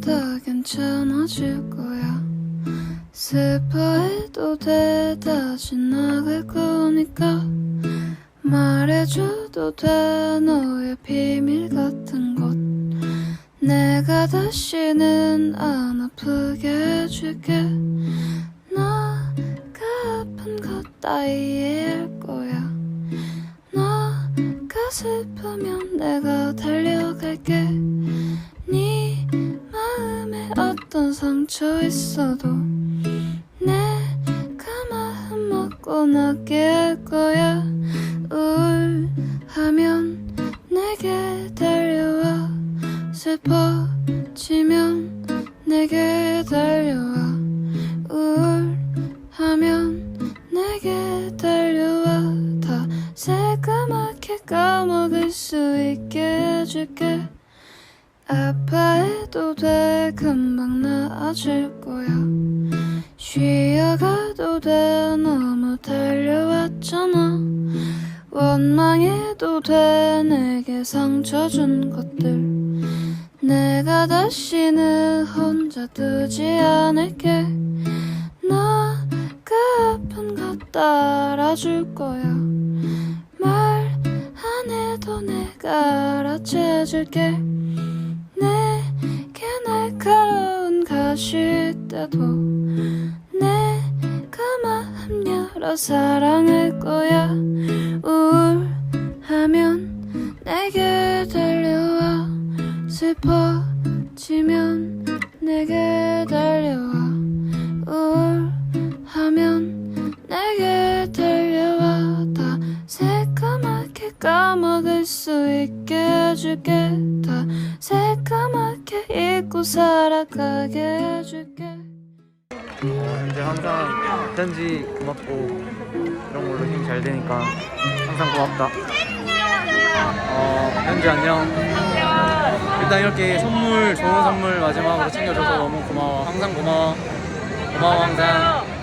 돼다 괜찮아질 거야. 슬퍼해도 돼 다 지나갈 거니까 말해줘도 돼 너의 비밀 같은 것. 내가 다시는 안 아프게 해줄게. 너가 아픈 것 다 이해할 거야. 너가 슬프면 내가 달려갈게. 네 어떤 상처 있어도 내가 마음 먹고 낫게 할 거야. 우울하면 내게 달려와. 슬퍼지면 내게 달려와. 우울하면 내게 달려와. 다 새까맣게 까먹을 수 있게 해줄게. 아파 해도 돼. 금방 나아질 거야. 쉬어가도 돼. 너무 달려왔잖아. 원망해도 돼. 내게 상처 준 것들. 내가 다시는 혼자 두지 않을게. 너가 아픈 것 따라줄 거야. 말 안 해도 내가 알아채줄게. 내게 가시 때도 내가 마음 열어 사랑할 거야. 우울하면 내게 달려와. 슬퍼지면 내게 달려와 수 있게 해줄게 다 새까맣게 잊고 살아가게 해줄게 어, 현재 항상 편지 고맙고 이런 걸로 힘잘 되니까 항상 고맙다. 어, 현지 안녕. 일단 이렇게 선물 좋은 선물 마지막으로 챙겨줘서 너무 고마워. 항상 고마워. 고마워 항상.